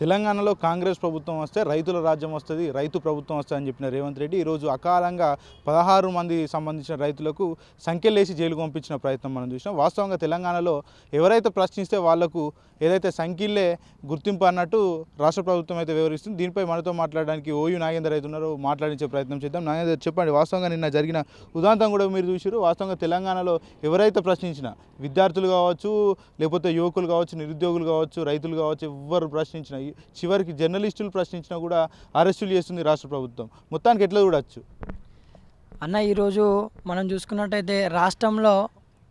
తెలంగాణలో కాంగ్రెస్ ప్రభుత్వం వస్తే రైతుల రాజ్యం వస్తుంది రైతు ప్రభుత్వం వస్తుంది అని చెప్పిన రేవంత్ రెడ్డి ఈరోజు అకాలంగా పదహారు మంది సంబంధించిన రైతులకు సంఖ్యలేసి జైలుకు పంపించిన ప్రయత్నం మనం చూసినాం. వాస్తవంగా తెలంగాణలో ఎవరైతే ప్రశ్నిస్తే వాళ్ళకు ఏదైతే సంఖ్యలే గుర్తింపు అన్నట్టు రాష్ట్ర ప్రభుత్వం అయితే వివరిస్తుంది. దీనిపై మనతో మాట్లాడడానికి ఓయూ నాగేందర్ అయితే ఉన్నారు మాట్లాడించే ప్రయత్నం చేద్దాం. నాగేందర్ చెప్పండి వాస్తవంగా నిన్న జరిగిన ఉదాంతం కూడా మీరు చూసారు వాస్తవంగా తెలంగాణలో ఎవరైతే ప్రశ్నించినా విద్యార్థులు కావచ్చు లేకపోతే యువకులు కావచ్చు నిరుద్యోగులు కావచ్చు రైతులు కావచ్చు ఎవ్వరు ప్రశ్నించిన చివరికి జర్నలిస్టులు ప్రశ్నించినా కూడా అరెస్టులు చేస్తుంది రాష్ట్ర ప్రభుత్వం. మొత్తానికి ఎట్లా చూడొచ్చు? అన్న ఈరోజు మనం చూసుకున్నట్టయితే రాష్ట్రంలో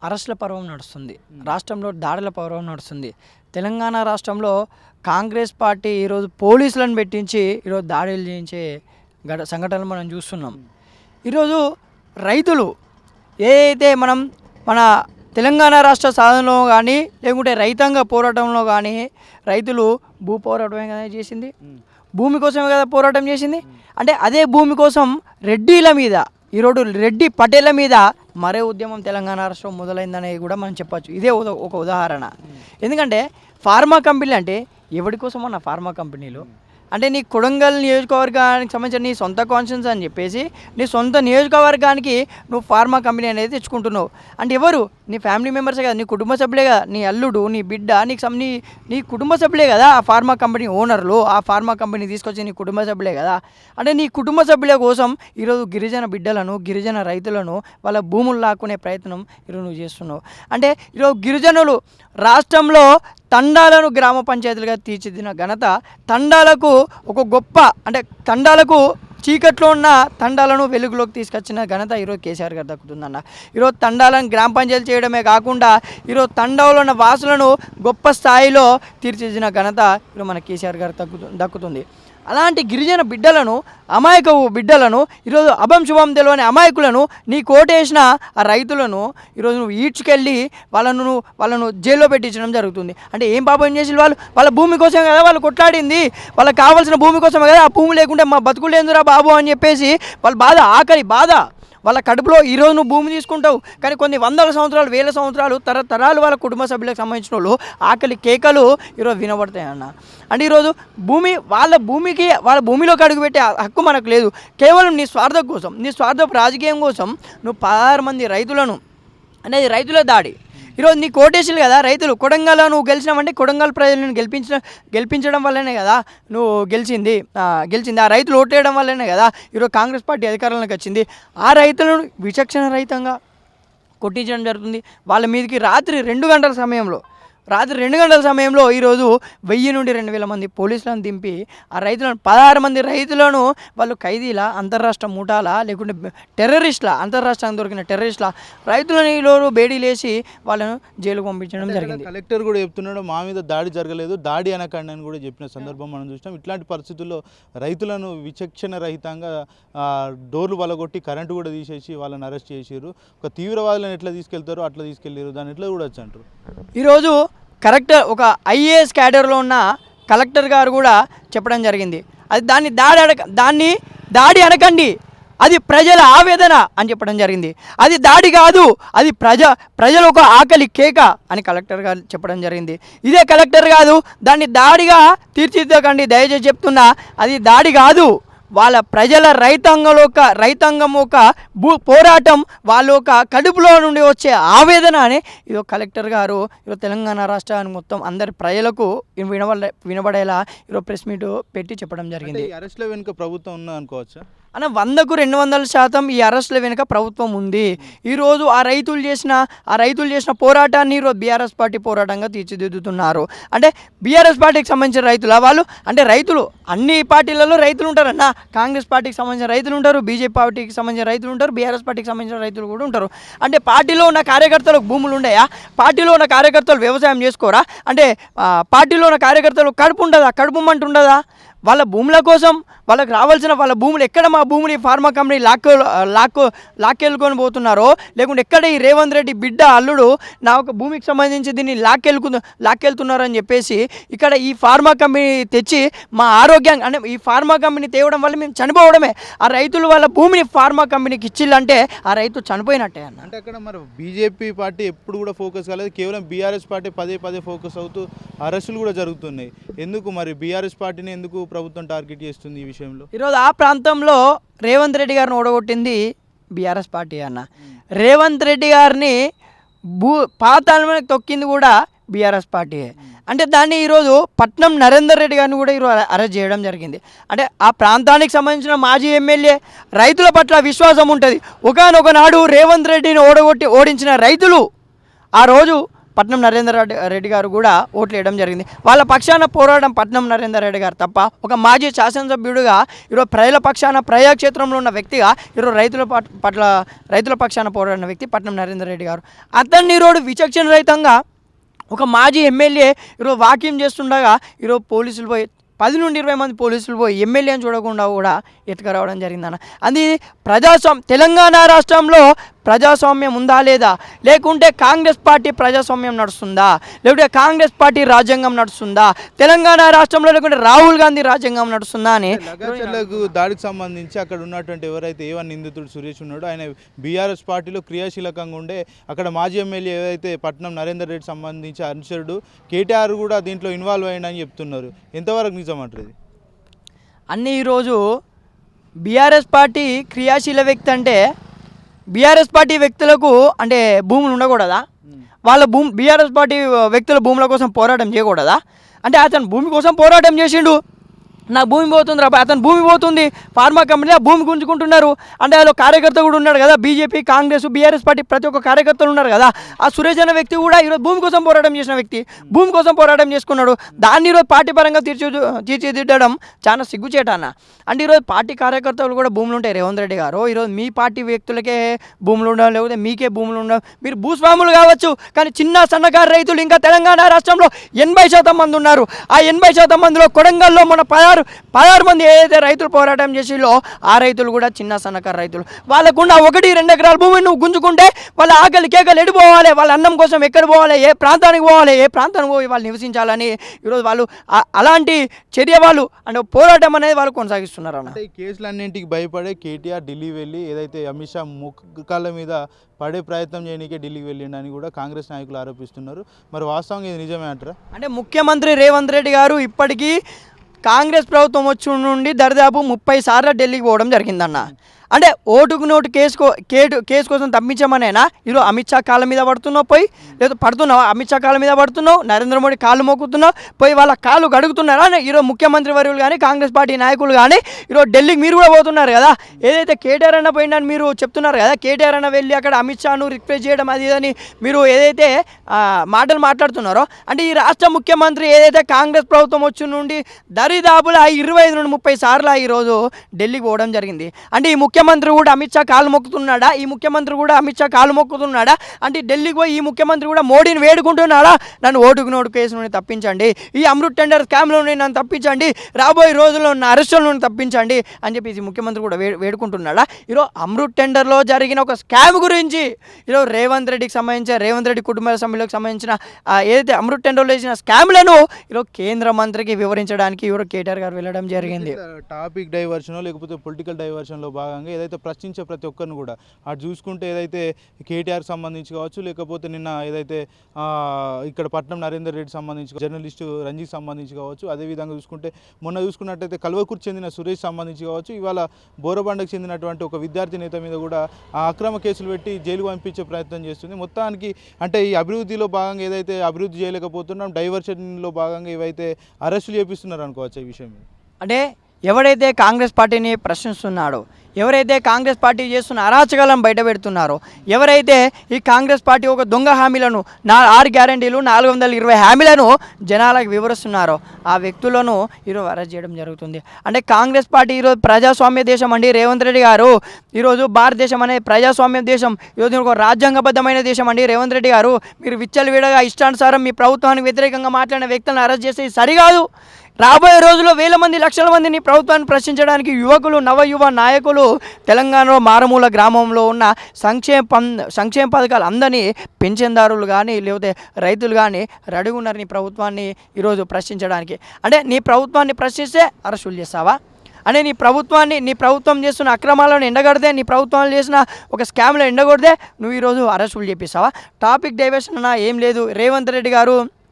అరెస్టుల పర్వం నడుస్తుంది. రాష్ట్రంలో దాడుల పర్వం నడుస్తుంది. తెలంగాణ రాష్ట్రంలో కాంగ్రెస్ పార్టీ ఈరోజు పోలీసులను పెట్టించి ఈరోజు దాడులు చేయించే ఘట సంఘటనలు మనం చూస్తున్నాం. ఈరోజు రైతులు ఏ అయితే మనం మన తెలంగాణ రాష్ట్ర సాధనలో కానీ లేకుంటే రైతాంగ పోరాటంలో కానీ రైతులు భూ పోరాటమే కదా చేసింది. భూమి కోసమే కదా పోరాటం చేసింది. అంటే అదే భూమి కోసం రెడ్డిల మీద ఈరోజు రెడ్డి పటేళ్ళ మీద మరే ఉద్యమం తెలంగాణ రాష్ట్రం మొదలైందనేది కూడా మనం చెప్పొచ్చు. ఇదే ఒక ఉదాహరణ. ఎందుకంటే ఫార్మా కంపెనీలు అంటే ఎవరి కోసం అన్న ఫార్మా కంపెనీలు. అంటే నీ కొడంగల్ నియోజకవర్గానికి సంబంధించిన నీ సొంత కాన్షియన్స్ అని చెప్పేసి నీ సొంత నియోజకవర్గానికి నువ్వు ఫార్మా కంపెనీ అనేది తెచ్చుకుంటున్నావు. అంటే ఎవరు? నీ ఫ్యామిలీ మెంబర్సే కదా నీ కుటుంబ సభ్యులే కదా నీ అల్లుడు నీ బిడ్డ నీకు నీ నీ కుటుంబ సభ్యులే కదా ఆ ఫార్మా కంపెనీ ఓనర్లు ఆ ఫార్మా కంపెనీ తీసుకొచ్చి నీ కుటుంబ సభ్యులే కదా. అంటే నీ కుటుంబ సభ్యుల కోసం ఈరోజు గిరిజన బిడ్డలను గిరిజన రైతులను వాళ్ళ భూములు లాక్కునే ప్రయత్నం ఈరోజు నువ్వు చేస్తున్నావు. అంటే ఈరోజు గిరిజనులు రాష్ట్రంలో తండాలను గ్రామ పంచాయతీలుగా తీర్చిదిద్దిన ఘనత తండాలకు ఒక గొప్ప అంటే తండాలకు చీకట్లో ఉన్న తండాలను వెలుగులోకి తీసుకొచ్చిన ఘనత ఈరోజు కేసీఆర్ గారు దక్కుతుందన్న ఈరోజు తండాలను గ్రామ పంచాయతీ చేయడమే కాకుండా ఈరోజు తండాలో ఉన్న వాసులను గొప్ప స్థాయిలో తీర్చిదిన ఘనత ఈరోజు మన కేసీఆర్ గారు దక్కుతుంది అలాంటి గిరిజన బిడ్డలను అమాయక బిడ్డలను ఈరోజు అభం శుభం తెలియని అమాయకులను నీ కోటేసిన ఆ రైతులను ఈరోజు నువ్వు ఈడ్చుకెళ్ళి వాళ్ళను వాళ్ళను జైల్లో పెట్టించడం జరుగుతుంది. అంటే ఏం పాపం చేసి వాళ్ళు? వాళ్ళ భూమి కోసం కదా వాళ్ళు కొట్లాడింది. వాళ్ళకి కావాల్సిన భూమి కోసమే కదా ఆ భూమి లేకుంటే మా బతుకులేందురా బాబు అని చెప్పేసి వాళ్ళ బాధ ఆకలి బాధ. వాళ్ళ కడుపులో ఈరోజు నువ్వు భూమి తీసుకుంటావు. కానీ కొన్ని వందల సంవత్సరాలు వేల సంవత్సరాలు తరతరాలు వాళ్ళ కుటుంబ సభ్యులకు సంబంధించిన వాళ్ళు ఆకలి కేకలు ఈరోజు వినబడతాయి అన్న. అంటే ఈరోజు భూమి వాళ్ళ భూమికి వాళ్ళ భూమిలోకి అడుగుపెట్టే హక్కు మనకు లేదు. కేవలం నీ స్వార్థం కోసం నీ స్వార్థపు రాజకీయం కోసం నువ్వు పదహారు మంది రైతులను అనేది రైతుల దాడి. ఈరోజు నీ కోటేసులు కదా రైతులు కొడంగల్లో నువ్వు గెలిచినావంటే కొడంగల్ ప్రజలను గెలిపించిన గెలిపించడం వల్లనే కదా నువ్వు గెలిచింది గెలిచింది. ఆ రైతులు ఓటేయడం వల్లనే కదా ఈరోజు కాంగ్రెస్ పార్టీ అధికారంలోకి వచ్చింది. ఆ రైతులను విచక్షణ రహితంగా కొట్టించడం జరుగుతుంది. వాళ్ళ మీదకి రాత్రి రెండు గంటల సమయంలో రాత్రి రెండు గంటల సమయంలో ఈరోజు వెయ్యి నుండి రెండు వేల మంది పోలీసులను దింపి ఆ రైతులను పదహారు మంది రైతులను వాళ్ళు ఖైదీల అంతర్రాష్ట్ర ముఠాల లేకుంటే టెర్రరిస్ట్ల అంతర్రాష్ట్రానికి దొరికిన టెర్రరిస్ట్ల రైతులను ఈరోజు బేడీలేసి వాళ్ళను జైలుకు పంపించడం జరిగింది. కలెక్టర్ కూడా చెప్తున్నాడు మా మీద దాడి జరగలేదు దాడి అనకండి అని కూడా చెప్పిన సందర్భం మనం చూసినాం. ఇట్లాంటి పరిస్థితుల్లో రైతులను విచక్షణ రహితంగా డోర్లు వలగొట్టి కరెంటు కూడా తీసేసి వాళ్ళని అరెస్ట్ చేసారు ఒక తీవ్రవాదులను ఎట్లా తీసుకెళ్తారో అట్లా తీసుకెళ్ళారు దాన్ని ఎట్లా చూడొచ్చు అంటారు? ఈరోజు కరెక్ట్ ఒక ఐఏఎస్ క్యాడర్లో ఉన్న కలెక్టర్ గారు కూడా చెప్పడం జరిగింది. అది దాన్ని దాడి అడక దాన్ని దాడి అనకండి. అది ప్రజల ఆవేదన అని చెప్పడం జరిగింది. అది దాడి కాదు అది ప్రజ ప్రజల ఒక ఆకలి కేక అని కలెక్టర్ గారు చెప్పడం జరిగింది. ఇదే కలెక్టర్ కాదు దాన్ని దాడిగా తీర్చిదిద్దకండి. దయచేసి చెప్తున్నా అది దాడి కాదు. వాళ్ళ ప్రజల రైతాంగంలో ఒక రైతాంగం ఒక భూ పోరాటం వాళ్ళ ఒక కడుపులో నుండి వచ్చే ఆవేదన అని ఇది కలెక్టర్ గారు ఈరోజు తెలంగాణ రాష్ట్రానికి మొత్తం అందరి ప్రజలకు వినబడ వినబడేలా ఈరోజు ప్రెస్ మీట్ పెట్టి చెప్పడం జరిగింది. అరెస్ట్ల వెనుక ప్రభుత్వం ఉన్నది అనుకోవచ్చా అన్న వందకు రెండు వందల శాతం ఈ అరెస్టుల వెనుక ప్రభుత్వం ఉంది. ఈరోజు ఆ రైతులు చేసిన ఆ రైతులు చేసిన పోరాటాన్ని ఈరోజు బీఆర్ఎస్ పార్టీ పోరాటంగా తీర్చిదిద్దుతున్నారు. అంటే బీఆర్ఎస్ పార్టీకి సంబంధించిన రైతులు వాళ్ళు? అంటే రైతులు అన్ని పార్టీలలో రైతులు ఉంటారన్న కాంగ్రెస్ పార్టీకి సంబంధించిన రైతులు ఉంటారు బీజేపీ పార్టీకి సంబంధించిన రైతులు ఉంటారు బీఆర్ఎస్ పార్టీకి సంబంధించిన రైతులు కూడా ఉంటారు. అంటే పార్టీలో ఉన్న కార్యకర్తలకు భూములు ఉండయా? పార్టీలో ఉన్న కార్యకర్తలు వ్యవసాయం చేసుకోరా? అంటే పార్టీలో ఉన్న కార్యకర్తలు కడుపు ఉండదా? కడుపు ఉండదా? వాళ్ళ భూముల కోసం వాళ్ళకి రావాల్సిన వాళ్ళ భూములు ఎక్కడ మా భూములు ఈ ఫార్మా కంపెనీ లాక్కు లాక్కు లాక్కెళ్ళుకొని పోతున్నారో? లేకుంటే ఎక్కడ ఈ రేవంత్ రెడ్డి బిడ్డ అల్లుడు నా ఒక భూమికి సంబంధించి దీన్ని లాక్కెళ్ళుకు లాక్కెళ్తున్నారని చెప్పేసి ఇక్కడ ఈ ఫార్మా కంపెనీ తెచ్చి మా ఆరోగ్యం అంటే ఈ ఫార్మా కంపెనీ తేవడం వల్ల మేము చనిపోవడమే. ఆ రైతులు వాళ్ళ భూమిని ఫార్మా కంపెనీకి ఇచ్చిల్లంటే ఆ రైతు చనిపోయినట్టే అన్న. అంటే అక్కడ మరి బీజేపీ పార్టీ ఎప్పుడు కూడా ఫోకస్ కాలేదు. కేవలం బీఆర్ఎస్ పార్టీ పదే పదే ఫోకస్ అవుతూ అరెస్టులు కూడా జరుగుతున్నాయి. ఎందుకు మరి బీఆర్ఎస్ పార్టీని ఎందుకు ప్రభుత్వం టార్గెట్ చేస్తుంది ఈ విషయంలో? ఈరోజు ఆ ప్రాంతంలో రేవంత్ రెడ్డి గారిని ఓడగొట్టింది బీఆర్ఎస్ పార్టీ అన్న. రేవంత్ రెడ్డి గారిని భూ పాతాళమైన తొక్కింది కూడా బీఆర్ఎస్ పార్టీ. అంటే దాన్ని ఈరోజు పట్నం నరేందర్ రెడ్డి గారిని కూడా ఈరోజు అరె- అరెస్ట్ చేయడం జరిగింది. అంటే ఆ ప్రాంతానికి సంబంధించిన మాజీ ఎమ్మెల్యే రైతుల పట్ల విశ్వాసం ఉంటుంది. ఒకనొక నాడు రేవంత్ రెడ్డిని ఓడగొట్టి ఓడించిన రైతులు ఆ రోజు పట్నం నరేందర్ రెడ్డి రెడ్డి గారు కూడా ఓట్లు వేయడం జరిగింది. వాళ్ళ పక్షాన పోరాటం పట్నం నరేందర్ రెడ్డి గారు తప్ప ఒక మాజీ శాసనసభ్యుడిగా ఈరోజు ప్రజల పక్షాన ప్రజాక్షేత్రంలో ఉన్న వ్యక్తిగా ఈరోజు రైతుల పట్- పట్ల రైతుల పక్షాన పోరాడిన వ్యక్తి పట్నం నరేందర్ రెడ్డి గారు. అతన్ని ఈరోజు విచక్షణ రహితంగా ఒక మాజీ ఎమ్మెల్యే ఈరోజు వాక్యం చేస్తుండగా ఈరోజు పోలీసులు పోయి పది నుండి ఇరవై మంది పోలీసులు పోయి ఎమ్మెల్యేని చూడకుండా కూడా ఎత్తుకురావడం జరిగిందన్న. అది ప్రజాస్వామ్యం తెలంగాణ రాష్ట్రంలో ప్రజాస్వామ్యం ఉందా లేదా? లేకుంటే కాంగ్రెస్ పార్టీ ప్రజాస్వామ్యం నడుస్తుందా? లేకుంటే కాంగ్రెస్ పార్టీ రాజ్యాంగం నడుస్తుందా? తెలంగాణ రాష్ట్రంలో లేకుంటే రాహుల్ గాంధీ రాజ్యాంగం నడుస్తుందా అని? దాడికి సంబంధించి అక్కడ ఉన్నటువంటి ఎవరైతే ఏవన్ నిందితుడు సురేష్ ఉన్నాడో ఆయన బీఆర్ఎస్ పార్టీలో క్రియాశీలకంగా ఉండే అక్కడ మాజీ ఎమ్మెల్యే ఏదైతే పట్నం నరేందర్ రెడ్డి సంబంధించి అనుచరుడు కేటీఆర్ కూడా దీంట్లో ఇన్వాల్వ్ అయ్యిందని చెప్తున్నారు. ఎంతవరకు నిజం అంటారు ఇది? అన్నీ ఈరోజు బీఆర్ఎస్ పార్టీ క్రియాశీల వ్యక్తి అంటే బీఆర్ఎస్ పార్టీ వ్యక్తులకు అంటే భూములు ఉండకూడదా? వాళ్ళ భూమి బీఆర్ఎస్ పార్టీ వ్యక్తుల భూముల కోసం పోరాటం చేయకూడదా? అంటే అతను భూమి కోసం పోరాటం చేసిండు. నా భూమి పోతుంది రా అతను భూమి పోతుంది. ఫార్మా కంపెనీ ఆ భూమి గుంజుకుంటున్నారు. అంటే అందులో కార్యకర్త కూడా ఉన్నాడు కదా బీజేపీ కాంగ్రెస్ బీఆర్ఎస్ పార్టీ ప్రతి ఒక్క కార్యకర్తలు ఉన్నారు కదా. ఆ సురేష్ అనే వ్యక్తి కూడా ఈరోజు భూమి కోసం పోరాటం చేసిన వ్యక్తి. భూమి కోసం పోరాటం చేసుకున్నాడు. దాన్ని ఈరోజు పార్టీ పరంగా తీర్చి తీర్చిదిద్దడం చాలా సిగ్గుచేట అన్న అంటే ఈరోజు పార్టీ కార్యకర్తలు కూడా భూములు ఉంటాయి రేవంత్ రెడ్డి గారు. ఈరోజు మీ పార్టీ వ్యక్తులకే భూములు ఉండవు లేకపోతే మీకే భూములు ఉండవు మీరు భూస్వాములు కావచ్చు కానీ చిన్న సన్నకారు రైతులు ఇంకా తెలంగాణ రాష్ట్రంలో ఎనభై శాతం మంది ఉన్నారు. ఆ ఎనభై శాతం మందిలో కొడంగల్లో మన పదహారు పదహారు మంది ఏదైతే రైతులు పోరాటం చేసిలో ఆ రైతులు కూడా చిన్న సన్నకారు రైతులు. వాళ్ళకున్న ఒకటి రెండు ఎకరాల భూమిని నువ్వు గుంజుకుంటే వాళ్ళ ఆకలి కేకలు ఎడి పోవాలి? వాళ్ళ అన్నం కోసం ఎక్కడ పోవాలి? ఏ ప్రాంతానికి పోవాలి? ఏ ప్రాంతానికి పోయి వాళ్ళు నివసించాలని ఈరోజు వాళ్ళు అలాంటి చర్య వాళ్ళు అంటే పోరాటం అనేది వాళ్ళు కొనసాగిస్తున్నారు అన్న ఈ కేసులన్నింటికి భయపడే కేటీఆర్ ఢిల్లీ వెళ్ళి ఏదైతే అమిత్ షా ముఖాల మీద పడే ప్రయత్నం చేయనీకే ఢిల్లీకి వెళ్ళిండని కూడా కాంగ్రెస్ నాయకులు ఆరోపిస్తున్నారు. మరి వాస్తవంగా ఇది నిజమే అంటారా? అంటే ముఖ్యమంత్రి రేవంత్ రెడ్డి గారు ఇప్పటికీ కాంగ్రెస్ ప్రభుత్వం వచ్చి నుండి దరిదాపు ముప్పై సార్లు ఢిల్లీకి పోవడం జరిగిందన్న. అంటే ఓటుకు నోటు కేసు కేటు కేసు కోసం తప్పించమనేనా? ఈరోజు అమిత్ షా కాళ్ళ మీద పడుతున్నావు పోయి. లేదా పడుతున్నావు? అమిత్ షా కాళ్ళ మీద పడుతున్నావు. నరేంద్ర మోడీ కాళ్ళు మోకుతున్నావు పోయి వాళ్ళ కాళ్ళు గడుగుతున్నారా? ఈరోజు ముఖ్యమంత్రి వర్యులు కానీ కాంగ్రెస్ పార్టీ నాయకులు కానీ ఈరోజు ఢిల్లీకి మీరు కూడా పోతున్నారు కదా. ఏదైతే కేటీఆర్ అన్న పోయిందని మీరు చెప్తున్నారు కదా కేటీఆర్ అన్న వెళ్ళి అక్కడ అమిత్ షాను రిక్వెస్ట్ చేయడం అది ఇదని మీరు ఏదైతే మాటలు మాట్లాడుతున్నారో అంటే ఈ రాష్ట్ర ముఖ్యమంత్రి ఏదైతే కాంగ్రెస్ ప్రభుత్వం వచ్చి నుండి దరిదాపుల ఇరవై ఐదు నుండి ముప్పై సార్లు ఈరోజు ఢిల్లీకి పోవడం జరిగింది. అంటే ఈ ముఖ్యమంత్రి కూడా అమిత్ షా కాలు మొక్కుతున్నాడా? ఈ ముఖ్యమంత్రి కూడా అమిత్ షా కాలు మొక్కుతున్నాడా? అంటే ఢిల్లీకి పోయి ఈ ముఖ్యమంత్రి కూడా మోడీని వేడుకుంటున్నాడా? నన్ను ఓటుకు నోటు కేసు నుండి తప్పించండి. ఈ అమృత్ టెండర్ స్కామ్లో నుండి నన్ను తప్పించండి. రాబోయే రోజుల్లో ఉన్న అరెస్టుల నుండి తప్పించండి అని చెప్పేసి ముఖ్యమంత్రి కూడా వే వేడుకుంటున్నాడా? ఈరోజు అమృత్ టెండర్లో జరిగిన ఒక స్కామ్ గురించి ఈరోజు రేవంత్ రెడ్డికి సంబంధించిన రేవంత్ రెడ్డి కుటుంబ సభ్యులకు సంబంధించిన ఏదైతే అమృత్ టెండర్లో చేసిన స్కామ్లను ఈరోజు కేంద్ర మంత్రికి వివరించడానికి ఈరోజు కేటీఆర్ గారు వెళ్ళడం జరిగింది. టాపిక్ డైవర్షన్ లేకపోతే పొలిటికల్ డైవర్షన్లో భాగంగా ఏదైతే ప్రశ్నించే ప్రతి ఒక్కరిని కూడా. అటు చూసుకుంటే ఏదైతే కేటీఆర్ సంబంధించి కావచ్చు లేకపోతే నిన్న ఏదైతే ఇక్కడ పట్నం నరేందర్ రెడ్డి సంబంధించి జర్నలిస్టు రంజిత్ సంబంధించి కావచ్చు అదేవిధంగా చూసుకుంటే మొన్న చూసుకున్నట్టయితే కల్వకుర్తి చెందిన సురేష్ సంబంధించి కావచ్చు ఇవాళ బోరబండకు చెందినటువంటి ఒక విద్యార్థి నేత మీద కూడా అక్రమ కేసులు పెట్టి జైలు పంపించే ప్రయత్నం చేస్తుంది. మొత్తానికి అంటే ఈ అభివృద్ధిలో భాగంగా ఏదైతే అభివృద్ధి చేయలేకపోతున్నాం డైవర్షన్లో భాగంగా ఇవైతే అరెస్టులు చేపిస్తున్నారు అనుకోవచ్చు ఈ విషయం మీద. అంటే ఎవడైతే కాంగ్రెస్ పార్టీని ప్రశ్నిస్తున్నాడో ఎవరైతే కాంగ్రెస్ పార్టీ చేస్తున్న అరాచకాలను బయట పెడుతున్నారో ఎవరైతే ఈ కాంగ్రెస్ పార్టీ ఒక దొంగ హామీలను నా ఆరు గ్యారంటీలు నాలుగు వందల ఇరవై హామీలను జనాలకు వివరిస్తున్నారో ఆ వ్యక్తులను ఈరోజు అరెస్ట్ చేయడం జరుగుతుంది. అంటే కాంగ్రెస్ పార్టీ ఈరోజు ప్రజాస్వామ్య దేశం అండి. రేవంత్ రెడ్డి గారు ఈరోజు భారతదేశం అనే ప్రజాస్వామ్య దేశం ఈరోజు ఒక రాజ్యాంగబద్ధమైన దేశం అండి. రేవంత్ రెడ్డి గారు మీరు విచ్చలవిడగా ఇష్టానుసారం మీ ప్రభుత్వానికి వ్యతిరేకంగా మాట్లాడిన వ్యక్తులను అరెస్ట్ చేస్తే సరికాదు. రాబోయే రోజుల్లో వేల మంది లక్షల మందిని ప్రభుత్వాన్ని ప్రశ్నించడానికి యువకులు నవయువ నాయకులు తెలంగాణలో మారుమూల గ్రామంలో ఉన్న సంక్షేమ సంక్షేమ పథకాలు అందరినీ పెన్షన్దారులు కానీ లేకపోతే రైతులు కానీ రెడీగా నీ ప్రభుత్వాన్ని ఈరోజు ప్రశ్నించడానికి. అంటే నీ ప్రభుత్వాన్ని ప్రశ్నిస్తే అరెస్టులు చేస్తావా? అంటే నీ ప్రభుత్వాన్ని నీ ప్రభుత్వం చేస్తున్న అక్రమాలను ఎండగడితే నీ ప్రభుత్వాలు చేసిన ఒక స్కామ్లో ఎండగొడితే నువ్వు ఈరోజు అరెస్టులు చేపిస్తావా? టాపిక్ డైవర్షన్ అన్న ఏం లేదు. రేవంత్ రెడ్డి గారు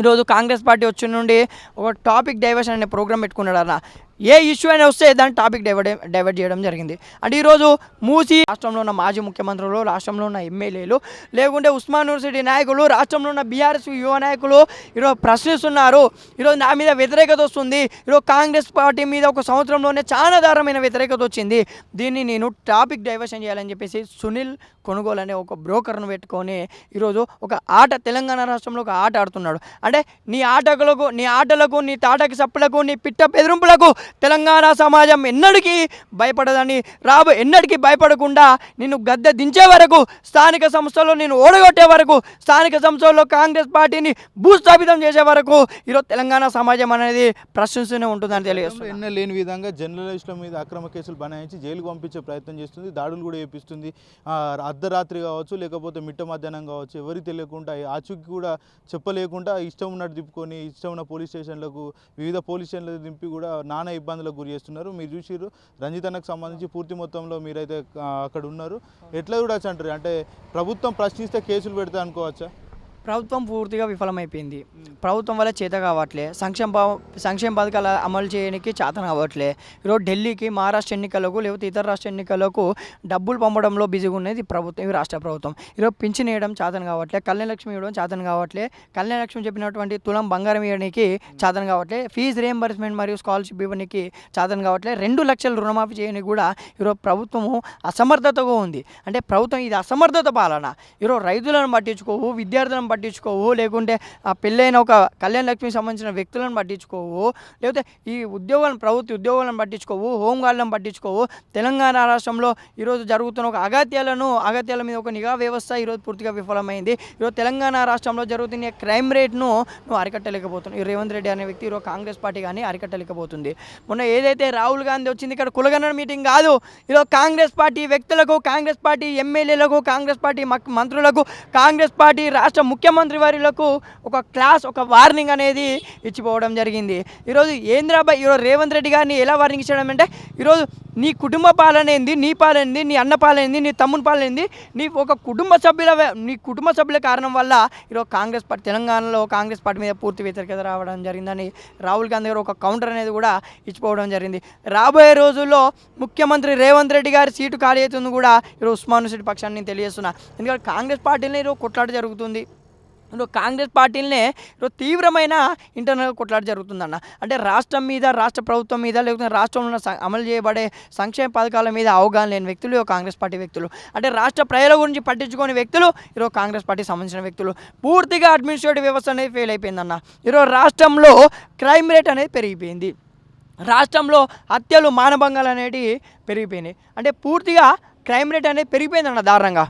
ఈరోజు కాంగ్రెస్ పార్టీ వచ్చిన నుండి ఒక టాపిక్ డైవర్షన్ అనే ప్రోగ్రామ్ పెట్టుకున్నాడు అన్న. ఏ ఇష్యూ అయినా వస్తే దాన్ని టాపిక్ డైవర్ట్ డైవర్ట్ చేయడం జరిగింది. అంటే ఈరోజు మూసి రాష్ట్రంలో ఉన్న మాజీ ముఖ్యమంత్రులు రాష్ట్రంలో ఉన్న ఎమ్మెల్యేలు లేకుంటే ఉస్మాన్ యూనివర్సిటీ నాయకులు రాష్ట్రంలో ఉన్న బీఆర్ఎస్ యువ నాయకులు ఈరోజు ప్రశ్నిస్తున్నారు. ఈరోజు నా మీద వ్యతిరేకత వస్తుంది. ఈరోజు కాంగ్రెస్ పార్టీ మీద ఒక సంవత్సరంలోనే చాలా దారుణమైన వ్యతిరేకత వచ్చింది. దీన్ని నేను టాపిక్ డైవర్షన్ చేయాలని చెప్పేసి సునీల్ కొనుగోలు అనే ఒక బ్రోకర్ను పెట్టుకొని ఈరోజు ఒక ఆట తెలంగాణ రాష్ట్రంలో ఒక ఆట ఆడుతున్నాడు. అంటే నీ ఆటలకు నీ ఆటలకు నీ తాటకి సప్పులకు నీ పిట్ట బెదిరింపులకు తెలంగాణ సమాజం ఎన్నటికీ భయపడదని రాబో ఎన్నటికీ భయపడకుండా నిన్ను గద్దె దించే వరకు స్థానిక సంస్థల్లో నేను ఓడగొట్టే వరకు స్థానిక సంస్థల్లో కాంగ్రెస్ పార్టీని భూస్థాపితం చేసే వరకు ఈరోజు తెలంగాణ సమాజం అనేది ప్రశ్నిస్తూనే ఉంటుందని తెలియజేస్తుంది ఎన్న లేని విధంగా జర్నలిస్టుల మీద అక్రమ కేసులు బనాయించి జైలుకు పంపించే ప్రయత్నం చేస్తుంది దాడులు కూడా చేపిస్తుంది. అర్ధరాత్రి కావచ్చు లేకపోతే మిట్ట మధ్యాహ్నం కావచ్చు ఎవరికి తెలియకుండా ఆచూకీ కూడా చెప్పలేకుండా ఇష్టం ఉన్నట్టు దింపుకొని ఇష్టం ఉన్న పోలీస్ స్టేషన్లకు వివిధ పోలీస్ స్టేషన్లకు దింపి కూడా నాన్న ఇబ్బందులకు గురి చేస్తున్నారు. మీరు చూసిర్రు రంజితన్నకు సంబంధించి పూర్తి మొత్తంలో మీరైతే అక్కడ ఉన్నారు. ఎట్లా చూడొచ్చు అంటారు? అంటే ప్రభుత్వం ప్రశ్నిస్తే కేసులు పెడతా అనుకోవచ్చా? ప్రభుత్వం పూర్తిగా విఫలమైపోయింది. ప్రభుత్వం వల్ల చేత కావట్లే. సంక్షేమ సంక్షేమ పథకాలు అమలు చేయడానికి చేత కావట్లే. ఈరోజు ఢిల్లీకి మహారాష్ట్ర ఎన్నికలకు లేకపోతే ఇతర రాష్ట్ర ఎన్నికలకు డబ్బులు పంపడంలో బిజీగా ఉన్నది ప్రభుత్వం ఈ రాష్ట్ర ప్రభుత్వం. ఈరోజు పింఛన్ వేయడం చేతన కావట్లే. కళ్యాణలక్ష్మి ఇవ్వడం చేతన కావట్లే. కళ్యాణలక్ష్మి చెప్పినటువంటి తులం బంగారం ఇవ్వడానికి చేతన కావట్లే. ఫీజు రియంబర్స్మెంట్ మరియు స్కాలర్షిప్ ఇవ్వడానికి చేతన కావట్లే. రెండు లక్షల రుణమాఫీ చేయడానికి కూడా ఈరోజు ప్రభుత్వము అసమర్థతగా ఉంది. అంటే ప్రభుత్వం ఇది అసమర్థత పాలన. ఈరోజు రైతులను పట్టించుకోవు విద్యార్థులను పట్టించుకోవు. లేకుంటే ఆ పెళ్ళైన ఒక కళ్యాణ లక్ష్మికి సంబంధించిన వ్యక్తులను పట్టించుకోవు. లేకపోతే ఈ ఉద్యోగాలను ప్రభుత్వ ఉద్యోగాలను పట్టించుకోవు హోంగార్డులను పట్టించుకోవు. తెలంగాణ రాష్ట్రంలో ఈరోజు జరుగుతున్న ఒక అగత్యాలను అగత్యాల మీద ఒక నిఘా వ్యవస్థ ఈరోజు పూర్తిగా విఫలమైంది. ఈరోజు తెలంగాణ రాష్ట్రంలో జరుగుతున్న క్రైమ్ రేట్ను నువ్వు అరికట్టలేకపోతున్నావు. ఈ రేవంత్ రెడ్డి అనే వ్యక్తి ఈరోజు కాంగ్రెస్ పార్టీ కానీ అరికట్టలేకపోతుంది. మొన్న ఏదైతే రాహుల్ గాంధీ వచ్చింది ఇక్కడ కులగన్న మీటింగ్ కాదు. ఈరోజు కాంగ్రెస్ పార్టీ వ్యక్తులకు కాంగ్రెస్ పార్టీ ఎమ్మెల్యేలకు కాంగ్రెస్ పార్టీ మంత్రులకు కాంగ్రెస్ పార్టీ రాష్ట్ర ముఖ్యమంత్రి వారిలకు ఒక క్లాస్ ఒక వార్నింగ్ అనేది ఇచ్చిపోవడం జరిగింది. ఈరోజు ఏంద్రాబాయ్ ఈరోజు రేవంత్ రెడ్డి గారిని ఎలా వార్నింగ్ ఇచ్చడం అంటే ఈరోజు నీ కుటుంబ పాలన ఏంది నీ పాలన ఏంది నీ అన్న పాలన ఏంది నీ తమ్ముని పాలన ఏంది నీ ఒక కుటుంబ సభ్యుల నీ కుటుంబ సభ్యుల కారణం వల్ల ఈరోజు కాంగ్రెస్ పార్టీ తెలంగాణలో కాంగ్రెస్ పార్టీ మీద పూర్తి వ్యతిరేకత రావడం జరిగిందని రాహుల్ గాంధీ గారు ఒక కౌంటర్ అనేది కూడా ఇచ్చిపోవడం జరిగింది. రాబోయే రోజుల్లో ముఖ్యమంత్రి రేవంత్ రెడ్డి గారి సీటు ఖాళీ అవుతుంది కూడా ఈరోజు ఉస్మాన్ సిటీ పక్షాన్ని నేను తెలియజేస్తున్నా. ఎందుకంటే కాంగ్రెస్ పార్టీలో ఈరోజు కొట్లాట జరుగుతుంది. కాంగ్రెస్ పార్టీలనే తీవ్రమైన ఇంటర్నల్ కొట్లాట జరుగుతుందన్న. అంటే రాష్ట్రం మీద రాష్ట్ర ప్రభుత్వం మీద లేకపోతే రాష్ట్రంలో ఉన్న స- అమలు చేయబడే సంక్షేమ పథకాల మీద అవగాహన లేని వ్యక్తులు కాంగ్రెస్ పార్టీ వ్యక్తులు. అంటే రాష్ట్ర ప్రజల గురించి పట్టించుకోని వ్యక్తులు ఈరోజు కాంగ్రెస్ పార్టీకి సంబంధించిన వ్యక్తులు. పూర్తిగా అడ్మినిస్ట్రేటివ్ వ్యవస్థ అనేది ఫెయిల్ అయిపోయిందన్న. ఈరోజు రాష్ట్రంలో క్రైమ్ రేట్ అనేది పెరిగిపోయింది. రాష్ట్రంలో హత్యలు మానభంగాలు అనేటివి పెరిగిపోయినాయి. అంటే పూర్తిగా క్రైమ్ రేట్ అనేది పెరిగిపోయిందన్న దారుణంగా.